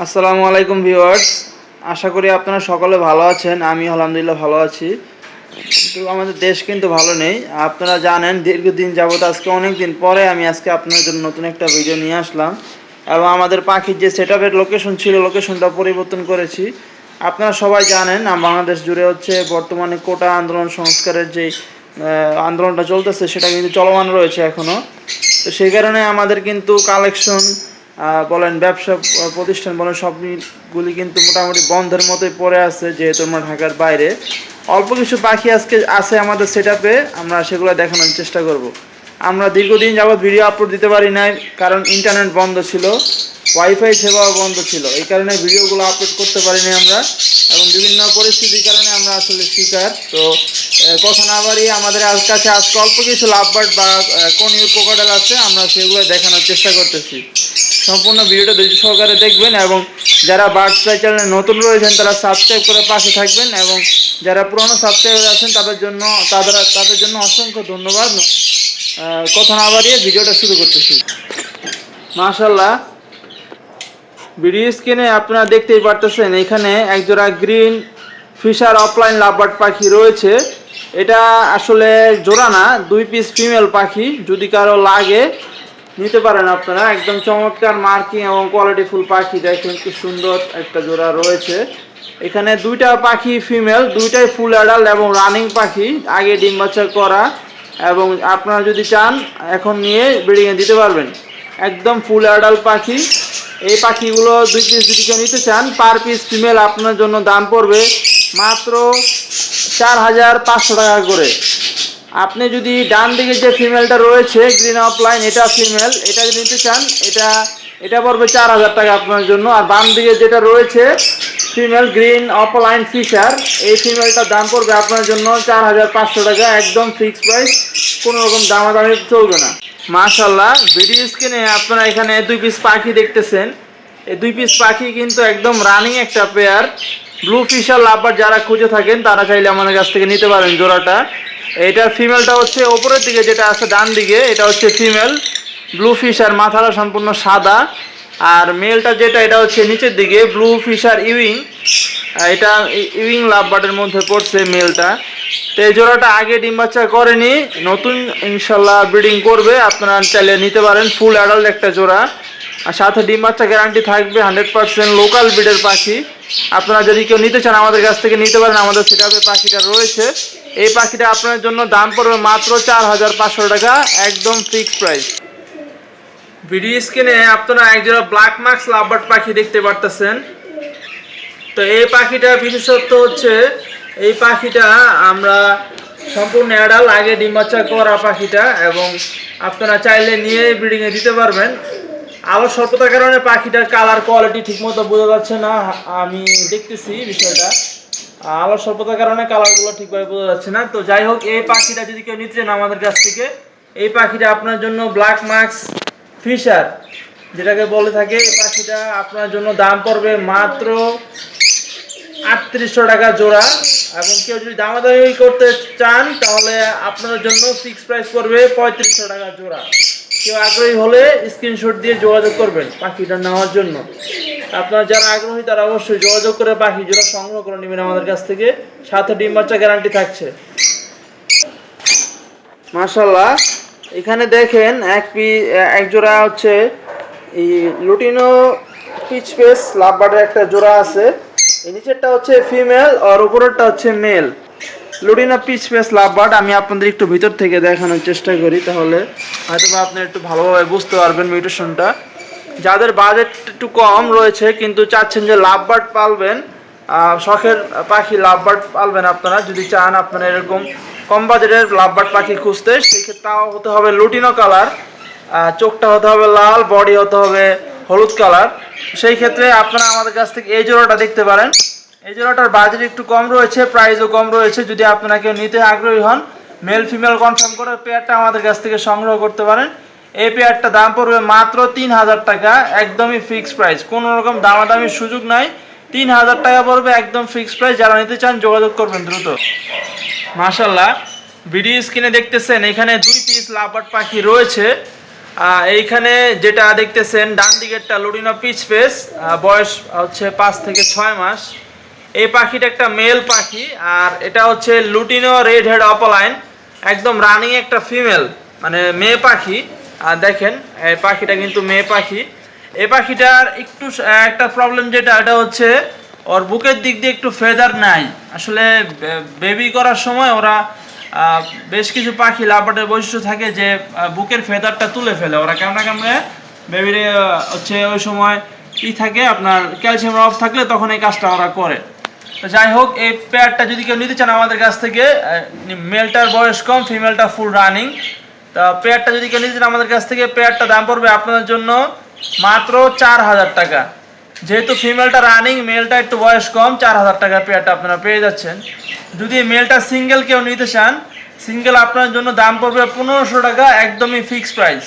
আসসালামু আলাইকুম ভিউয়ার্স। আশা করি আপনারা সকলে ভালো আছেন আমি আলহামদুলিল্লাহ ভালো আছি। কিন্তু আমাদের দেশ কিন্তু ভালো নেই। আপনারা জানেন, দীর্ঘদিন যাবত আজকে অনেক দিন পরে আমি আজকে আপনাদের জন্য নতুন একটা ভিডিও নিয়ে আসলাম। এবং আমাদের পাখির যে সেট লোকেশন ছিল লোকেশনটা পরিবর্তন করেছি। আপনারা সবাই জানেন বাংলাদেশ জুড়ে হচ্ছে বর্তমানে কোটা আন্দোলন সংস্কারের যে আন্দোলনটা চলতেছে, সেটা কিন্তু চলমান রয়েছে এখনও তো সেই কারণে আমাদের কিন্তু কালেকশন বলেন ব্যবসা প্রতিষ্ঠান বলেন, সবগুলি কিন্তু মোটামুটি বন্ধের মতোই পড়ে আছে যেহেতু আমরা ঢাকার বাইরে। অল্প কিছু পাখি আজকে আছে আমাদের সেট আমরা সেগুলো দেখানোর চেষ্টা করব। আমরা দীর্ঘদিন যাবৎ ভিডিও আপলোড দিতে পারি নাই, কারণ ইন্টারনেট বন্ধ ছিল ওয়াইফাই সেবাও বন্ধ ছিল। এই কারণে ভিডিওগুলো আপলোড করতে পারিনি আমরা, এবং বিভিন্ন পরিস্থিতির কারণে আমরা আসলে শিকার। তো কথা না বাড়িয়ে আমাদের কাছে আজকে অল্প কিছু লাভবার্ড বা কনিউর কোকাডাল আছে, আমরা সেগুলো দেখানোর চেষ্টা করতেছি। সম্পূর্ণ ভিডিওটা ধৈর্য সহকারে দেখবেন এবং যারা বার্ড ফ্লাই চ্যানেলে নতুন রয়েছেন, তারা সাবস্ক্রাইব করে পাশে থাকবেন এবং যারা পুরনো সাবস্ক্রাইবার আছেন, তাদের জন্য, তাদের তাদের জন্য অসংখ্য ধন্যবাদ। কথা না বাড়িয়ে ভিডিওটা শুরু করতেছি। মাশাল্লাহ ভিডিও স্ক্রিনে আপনারা দেখতেই পারতেছেন, এখানে একজোড়া গ্রিন ফিশার অফলাইন লাভবার্ড পাখি রয়েছে। এটা আসলে জোড়া না, দুই পিস ফিমেল পাখি, যদি কারও লাগে নিতে পারেন আপনারা। একদম চমৎকার মার্কিং এবং কোয়ালিটি ফুল পাখি, দেখেন কি সুন্দর একটা জোড়া রয়েছে। এখানে দুইটা পাখি ফিমেল দুইটাই ফুল অ্যাডাল্ট এবং রানিং পাখি, আগে ডিম বাচ্চা করা এবং আপনারা যদি চান, এখন নিয়ে ব্রিডিংয়ে দিতে পারবেন। একদম ফুল অ্যাডাল্ট পাখি। এই পাখিগুলো দুই পিস যদি কেউ নিতে চান পার পিস ফিমেল আপনার জন্য দাম পড়বে মাত্র চার হাজার পাঁচশো টাকা করে। আপনি যদি ডান দিকে যে ফিমেলটা রয়েছে গ্রিন অফ লাইন এটা ফিমেল এটা যদি নিতে চান, এটা এটা পড়বে চার হাজার টাকা আপনার জন্য। আর বাম দিকে যেটা রয়েছে female green opaline fisher এই ফিমেলটার দাম পড়বে আপনার জন্য চার হাজার পাঁচশো টাকা, একদম ফিক্সড প্রাইস কোনো রকম দামাদামি চলবে না। মাশাল্লাহ ভিডিও স্ক্রিনে আপনারা এখানে দুই পিস পাখি দেখতেছেন। এই দুই পিস পাখি কিন্তু একদম রানিং একটা পেয়ার ব্লু ফিশার লাভবার যারা খুঁজে থাকেন, তারা চাইলে আমাদের কাছ থেকে নিতে পারেন জোড়াটা। এটার ফিমেলটা হচ্ছে ওপরের দিকে যেটা আছে ডান দিকে, এটা হচ্ছে ফিমেল। ব্লু ফিশার মাথাটা সম্পূর্ণ সাদা। আর মেলটা যেটা, এটা হচ্ছে নিচের দিকে ব্লু ফিশার ইউইং এটা ইউইং লাভবার্ডের মধ্যে পড়ছে মেলটা তো এই জোড়াটা আগে ডিম বাচ্চা করেনি, নতুন ইনশাল্লাহ ব্রিডিং করবে। আপনারা চাইলে নিতে পারেন ফুল অ্যাডাল্ট একটা জোড়া। আর সাথে ডিম বাচ্চা গ্যারান্টি থাকবে হান্ড্রেড পার্সেন্ট লোকাল ব্রিডের পাখি। আপনারা যদি কেউ নিতে চান আমাদের কাছ থেকে নিতে পারেন, আমাদের সেটাপে পাখিটা রয়েছে। এই পাখিটা আপনার জন্য দাম পড়বে মাত্র চার হাজার পাঁচশো টাকা, একদম ফিক্সড প্রাইস ভিডিও স্ক্রিনে আপনারা একজোড়া ব্ল্যাক মার্কস লাভবার্ড পাখি দেখতে পারতেছেন। তো এই পাখিটার বিশেষত্ব হচ্ছে, এই পাখিটা আমরা সম্পূর্ণ অ্যাডাল আগে ডিম করা পাখিটা এবং আপনারা চাইলে নিয়ে ব্রিডিংয়ে দিতে পারবেন। আলো স্বল্পতার কারণে পাখিটার কালার কোয়ালিটি ঠিকমতো বোঝা যাচ্ছে না। আমি দেখতেছি বিষয়টা। আলো স্বল্পতার কারণে কালারগুলো ঠিকভাবে বোঝা যাচ্ছে না। তো যাই হোক, এই পাখিটা যদি কেউ নিতে চান আমাদের কাছ থেকে, এই পাখিটা আপনার জন্য ব্ল্যাক মার্কস ফিশার যেটাকে বলে থাকে, এই পাখিটা আপনার জন্য দাম পড়বে মাত্র আটত্রিশশো টাকা জোড়া। এবং কেউ যদি দামাদামি করতে চান, তাহলে আপনার জন্য ফিক্স প্রাইস পড়বে পঁয়ত্রিশশো টাকা জোড়া। কেউ আগ্রহী হলে স্ক্রিনশট দিয়ে যোগাযোগ করবেন পাখিটা নেওয়ার জন্য। আপনারা যারা আগ্রহী তারা অবশ্যই যোগাযোগ করে পাখি জোড়া সংগ্রহ করে নেবেন আমাদের কাছ থেকে। সাথে ডিম বাচ্চা গ্যারান্টি থাকছে। মাশাল্লাহ এখানে দেখেন এক পি, এক জোড়া হচ্ছে এই লুটিনো পিচ পেস লাভবার্ডের একটা জোড়া আছে। এই নিচেরটা হচ্ছে ফিমেল আর উপরেরটা হচ্ছে male lutino peach face lovebird আমি আপনাদের একটু ভিতর থেকে দেখানোর চেষ্টা করি তাহলে। হয়তো আপনি একটু ভালোভাবে বুঝতে পারবেন মিউটেশনটা। যাদের বাজেট একটু কম রয়েছে, কিন্তু চাচ্ছেন যে লাভবার্ড পালবেন শখের পাখি লাভবার্ড পালবেন আপনারা। যদি চান আপনারা এরকম কম বাজেটের লাভবার্ড পাখি খুঁজতে সেক্ষেত্রে তাও হতে হবে লুটিনো কালার চোখটা হতে হবে লাল বডি হতে হবে হলুদ কালার সেই ক্ষেত্রে আপনারা আমাদের কাছ থেকে এই জোড়াটা দেখতে পারেন। এই জোড়াটার বাজেট একটু কম রয়েছে প্রাইসও কম রয়েছে, যদি আপনারা কেউ নিতে আগ্রহী হন মেল ফিমেল কনফার্ম করে পেয়ারটা আমাদের কাছ থেকে সংগ্রহ করতে পারেন। এই পেয়ারটা দাম পড়বে মাত্র তিন হাজার টাকা, একদমই ফিক্সড প্রাইস কোনো রকম দামাদামির সুযোগ নাই। তিন হাজার টাকা পড়বে একদম ফিক্সড প্রাইস যারা নিতে চান, যোগাযোগ করবেন দ্রুত। মাশাল্লাহ ভিডিও স্ক্রিনে দেখতেছেন, এখানে দুই পিস লাভবার্ড পাখি রয়েছে। এইখানে যেটা দেখতেছেন, ডান দিকেরটা লুডিনো পিচ ফেস বয়স হচ্ছে পাঁচ থেকে ছয় মাস। এই পাখিটা একটা মেল পাখি, আর এটা হচ্ছে লুটিনো রেড হেড অপলাইন, একদম রানিং একটা ফিমেল মানে মেয়ে পাখি। আর দেখেন, এই পাখিটা কিন্তু মেয়ে পাখি। এই পাখিটার একটু একটা প্রবলেম যেটা, এটা হচ্ছে ওর বুকের দিক দিয়ে একটু ফেদার নাই। আসলে বেবি করার সময় ওরা বেশ কিছু পাখি লাভারের বৈশিষ্ট্য থাকে যে বুকের ফেদারটা তুলে ফেলে। ওরা কেমন কেমনে বেবির হচ্ছে ওই সময় ই থাকে, আপনার ক্যালসিয়াম অফ থাকলে তখন এই কাজটা ওরা করে। তো যাই হোক, এই পেয়ারটা যদি কেউ নিতে চান আমাদের কাছ থেকে মেলটার বয়স কম ফিমেলটা ফুল রানিং তা পেয়ারটা যদি কেউ নিতে চান আমাদের কাছ থেকে পেয়ারটা দাম পড়বে আপনাদের জন্য মাত্র চার হাজার টাকা। যেহেতু ফিমেলটা রানিং মেলটা একটু বয়স কম, চার হাজার টাকা পেয়ারটা আপনারা পেয়ে যাচ্ছেন। যদি মেলটা সিঙ্গেল কেউ নিতে চান সিঙ্গেল আপনার জন্য দাম পড়বে পনেরোশো টাকা, একদমই ফিক্সড প্রাইস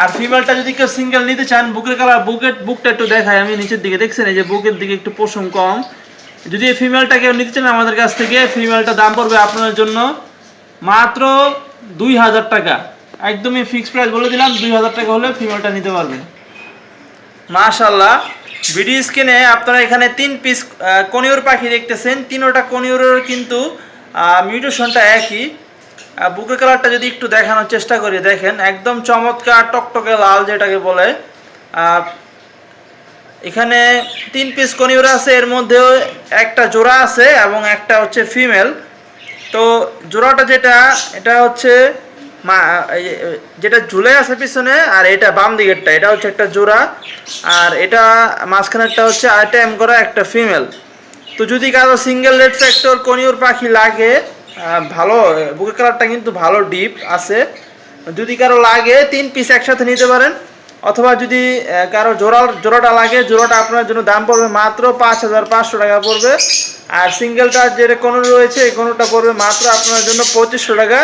আর ফিমেলটা যদি কেউ সিঙ্গেল নিতে চান বুকের কালার বুকের বুকটা একটু দেখাই, আমি নিচের দিকে দেখছেন, এই যে বুকের দিকে একটু পশম কম। যদি এই ফিমেলটা কেউ নিতে চান আমাদের কাছ থেকে ফিমেলটা দাম পড়বে আপনাদের জন্য মাত্র দুই হাজার টাকা। একদমই ফিক্সড প্রাইস বলে দিলাম, দুই হাজার টাকা হলে ফিমেলটা নিতে পারবেন মাশাল্লাহ ভিডিও স্ক্রিনে আপনারা এখানে তিন পিস কনিউর পাখি দেখতেছেন। তিনোটা কনিউরের কিন্তু মিউটেশনটা একই। বুকের কালারটা যদি একটু দেখানোর চেষ্টা করি, দেখেন, একদম চমৎকার টকটকে লাল যেটাকে বলে। এখানে তিন পিস কনিউর আছে, এর মধ্যেও একটা জোড়া আছে এবং একটা হচ্ছে ফিমেল তো জোড়াটা যেটা, এটা হচ্ছে মা যেটা ঝুলে আছে পিছনে আর এটা বাম দিকেরটা, এটা হচ্ছে একটা জোড়া। আর এটা মাঝখানেরটা হচ্ছে আরেকটা এম করা একটা ফিমেল তো যদি কারও সিঙ্গেল রেড ফ্যাক্টর কনিউর পাখি লাগে ভালো, বুকের কালারটা কিন্তু ভালো ডিপ আছে। যদি কারও লাগে, তিন পিস একসাথে নিতে পারেন। অথবা যদি কারও জোড়া জোড়াটা লাগে, জোড়াটা আপনার জন্য দাম পড়বে মাত্র পাঁচ হাজার পাঁচশো টাকা পড়বে। আর সিঙ্গেলটা যেটা কোনো রয়েছে, এই কোনোটা পড়বে মাত্র আপনার জন্য পঁচিশশো টাকা,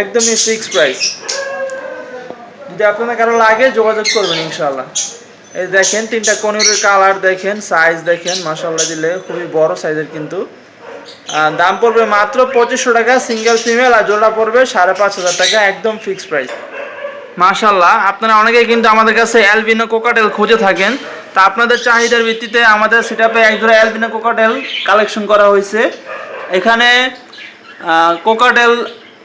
একদমই ফিক্সড প্রাইস যদি আপনাদের কারও লাগে, যোগাযোগ করবেন ইনশাল্লাহ এই দেখেন, তিনটা কনিরের কালার দেখেন সাইজ দেখেন মাসাল্লাহ দিলে খুবই বড় সাইজের কিন্তু। দাম পড়বে মাত্র পঁচিশশো টাকা সিঙ্গেল ফিমেল আর জোড়া পড়বে সাড়ে পাঁচ হাজার টাকা, একদম ফিক্সড প্রাইস মাশাল্লাহ আপনারা অনেকেই কিন্তু আমাদের কাছে অ্যালবিনো কোকাটেল খুঁজে থাকেন। তা আপনাদের চাহিদার ভিত্তিতে আমাদের সেটাপে এক একজোড়া অ্যালবিনো কোকাটেল কালেকশন করা হয়েছে। এখানে কোকাটেল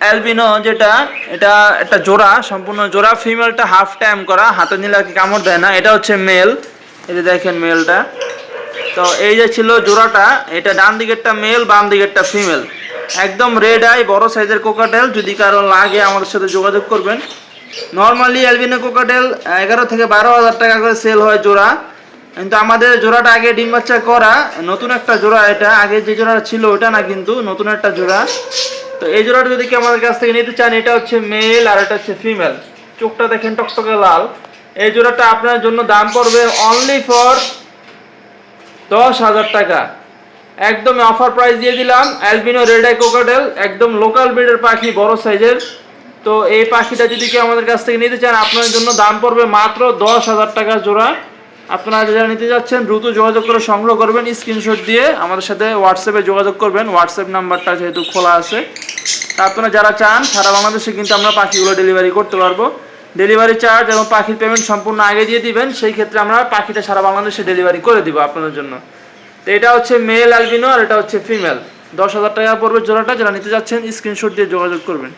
অ্যালবিনো যেটা, এটা একটা জোড়া, সম্পূর্ণ জোড়া ফিমেলটা হাফ টাইম করা, হাতে নিলে আর কি কামড় দেয় না। এটা হচ্ছে মেল যে দেখেন মেলটা তো এই যে ছিল জোড়াটা, এটা ডান দিকেরটা মেল বাম দিকেরটা ফিমেল একদম রেড আই বড় সাইজের কোকাটেল যদি কারও লাগে আমাদের সাথে যোগাযোগ করবেন। নর্মালি অ্যালবিনো কোকাটেল এগারো থেকে বারো হাজার টাকা করে সেল হয় জোড়া। কিন্তু আমাদের জোড়াটা আগে ডিম বাচ্চা করা, নতুন একটা জোড়া এটা। আগে যে জোড়াটা ছিল ওটা না কিন্তু, নতুন একটা জোড়া। তো এই জোড়াটা যদি কি আমাদের কাছ থেকে নিতে চান, এটা হচ্ছে মেল আর এটা হচ্ছে ফিমেল চোখটা দেখেন টকটকে লাল। এই জোড়াটা আপনার জন্য দাম পড়বে অনলি ফর দশ হাজার টাকা। একদম অফার প্রাইস দিয়ে দিলাম। অ্যালবিনো রেড আই কোকাটেল একদম লোকাল ব্রিডের পাখি, বড় সাইজের তো এই পাখিটা যদি কেউ আমাদের কাছ থেকে নিতে চান, আপনার জন্য দাম পড়বে মাত্র দশ হাজার টাকা জোড়া। আপনারা যারা নিতে যাচ্ছেন, দ্রুত যোগাযোগ করে সংগ্রহ করবেন। স্ক্রিনশট দিয়ে আমাদের সাথে হোয়াটসঅ্যাপে যোগাযোগ করবেন। হোয়াটসঅ্যাপ নাম্বারটা যেহেতু খোলা আছে। তা আপনারা যারা চান, সারা বাংলাদেশে কিন্তু আমরা পাখিগুলো ডেলিভারি করতে পারব। ডেলিভারি চার্জ এবং পাখির পেমেন্ট সম্পূর্ণ আগে দিয়ে দিবেন। সেই ক্ষেত্রে আমরা পাখিটা সারা বাংলাদেশে ডেলিভারি করে দিব আপনাদের জন্য। তো এটা হচ্ছে মেল অ্যালবিনো আর এটা হচ্ছে ফিমেল দশ হাজার টাকা পড়বে জোড়াটা। যারা নিতে যাচ্ছেন স্ক্রিনশট দিয়ে যোগাযোগ করবেন।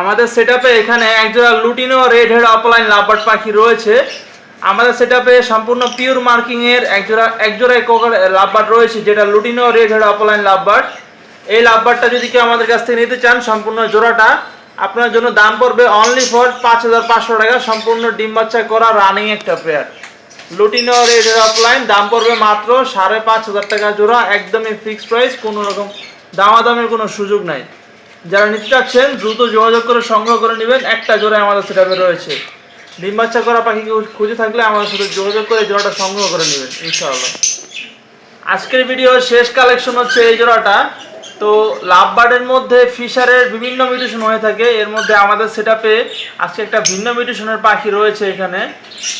আমাদের সেটআপে এখানে একজোড়া lutino red head opaline lovebird পাখি রয়েছে। আমাদের সেটআপে সম্পূর্ণ পিওর মার্কিং এর একজোড়া একজোড়া কোকার লাভবার্ড রয়েছে, যেটা lutino red head opaline lovebird এই লাভবার্ডটা যদি কেউ আমাদের কাছ থেকে নিতে চান, সম্পূর্ণ জোড়াটা, আপনার জন্য দাম পড়বে অনলি ফর পাঁচ হাজার পাঁচশো টাকা। সম্পূর্ণ ডিম বাচ্চা করা রানিং একটা pair lutino red head opaline দাম পড়বে মাত্র সাড়ে পাঁচ হাজার টাকা জোড়া, একদমই ফিক্সড প্রাইস কোনো রকম দামাদামের কোনো সুযোগ নাই। যারা নিতে চাচ্ছেন, দ্রুত যোগাযোগ করে সংগ্রহ করে নেবেন। একটা জোড়া আমাদের সেটাপে রয়েছে। ডিম বাচ্চা করা পাখি কেউ খুঁজে থাকলে আমাদের সাথে যোগাযোগ করে জোড়াটা সংগ্রহ করে নেবেন, ইনশাআল্লাহ। আজকের ভিডিওর শেষ কালেকশন হচ্ছে এই জোড়াটা। তো, লাভ বার্ডের মধ্যে ফিশারের বিভিন্ন মিউটেশন হয়ে থাকে। এর মধ্যে আমাদের সেটাপে আজকে একটা ভিন্ন মিউটেশনের পাখি রয়েছে এখানে।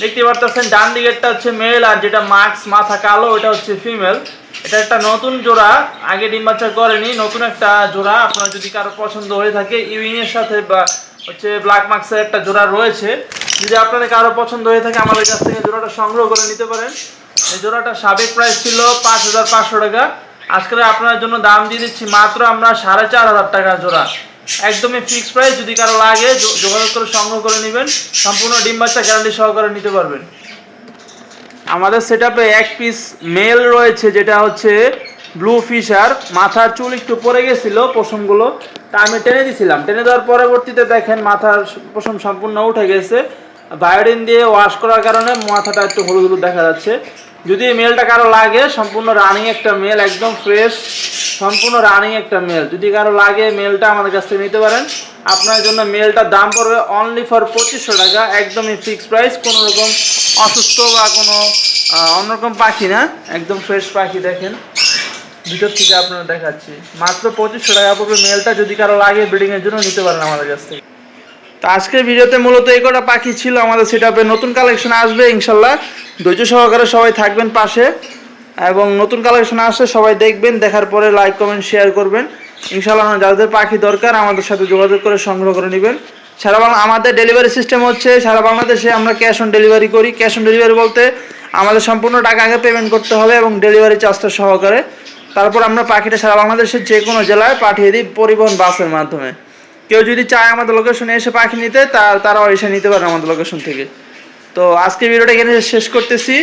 দেখতে পারতেছেন, ডান দিকেরটা হচ্ছে মেল আর যেটা মাস্ক মাথা কালো, ওটা হচ্ছে ফিমেল এটা একটা নতুন জোড়া, আগে ডিম বাচ্চা করেনি, নতুন একটা জোড়া, আপনার যদি কারও পছন্দ হয়ে থাকে ইউইং এর সাথে বা হচ্ছে ব্ল্যাক মার্কসের একটা জোড়া রয়েছে। যদি আপনাদের কারও পছন্দ হয়ে থাকে, আমাদের কাছ থেকে জোড়াটা সংগ্রহ করে নিতে পারেন। এই জোড়াটা সাবেক প্রাইস ছিল পাঁচ হাজার পাঁচশো টাকা। আজকে আপনার জন্য দাম দিয়ে দিচ্ছি মাত্র আমরা সাড়ে চার হাজার টাকা জোড়া। একদমই ফিক্স প্রাইস যদি কারও লাগে যোগাযোগ করে সংগ্রহ করে নেবেন। সম্পূর্ণ ডিম বাচ্চা গ্যারান্টি সহকারে নিতে পারবেন। আমাদের সেটআপে এক পিস মেল রয়েছে, যেটা হচ্ছে ব্লু ফিশার মাথার চুল একটু পড়ে গেছিল, পশমগুলো তা আমি টেনে দিছিলাম। টেনে দেওয়ার পরবর্তীতে দেখেন মাথার পশম সম্পূর্ণ উঠে গেছে। বায়োডিন দিয়ে ওয়াশ করার কারণে মাথাটা একটু হলুদ হলুদ দেখা যাচ্ছে। যদি এই মেলটা কারও লাগে, সম্পূর্ণ রানিং একটা মেল একদম ফ্রেশ সম্পূর্ণ রানিং একটা মেল যদি কারও লাগে মেলটা আমাদের কাছ থেকে নিতে পারেন। আপনার জন্য মেলটার দাম পড়বে অনলি ফর পঁচিশশো টাকা, একদমই ফিক্সড প্রাইস কোনো রকম অসুস্থ বা কোনো অন্যরকম পাখি না, একদম ফ্রেশ পাখি দেখেন। ভিতর থেকে আপনারা দেখাচ্ছি। মাত্র পঁচিশশো টাকা পড়বে মেলটা যদি কারও লাগে ব্রিডিংয়ের জন্য নিতে পারেন আমাদের কাছ থেকে। তো আজকের ভিডিওতে মূলত এই কটা পাখি ছিল আমাদের সেটাপে নতুন কালেকশন আসবে ইনশাল্লাহ। ধৈর্য সহকারে সবাই থাকবেন পাশে। এবং নতুন কালেকশন আসলে সবাই দেখবেন, দেখার পরে লাইক কমেন্ট শেয়ার করবেন। ইনশাল্লাহ যাদের পাখি দরকার আমাদের সাথে যোগাযোগ করে সংগ্রহ করে নেবেন। সারা বাংলা আমাদের ডেলিভারি সিস্টেম হচ্ছে সারা বাংলাদেশে আমরা ক্যাশ অন ডেলিভারি করি। ক্যাশ অন ডেলিভারি বলতে আমাদের সম্পূর্ণ টাকা আগে পেমেন্ট করতে হবে এবং ডেলিভারি চার্জটা সহকারে। তারপর আমরা পাখিটা সারা বাংলাদেশের যে কোনো জেলায় পাঠিয়ে দিই পরিবহন বাসের মাধ্যমে। কেউ যদি চায় আমাদের লোকেশনে এসে পাখি নিতে তারাও এসে নিতে পারে আমাদের লোকেশন থেকে। তো আজকে ভিডিওটা এখানে শেষ করতেছি।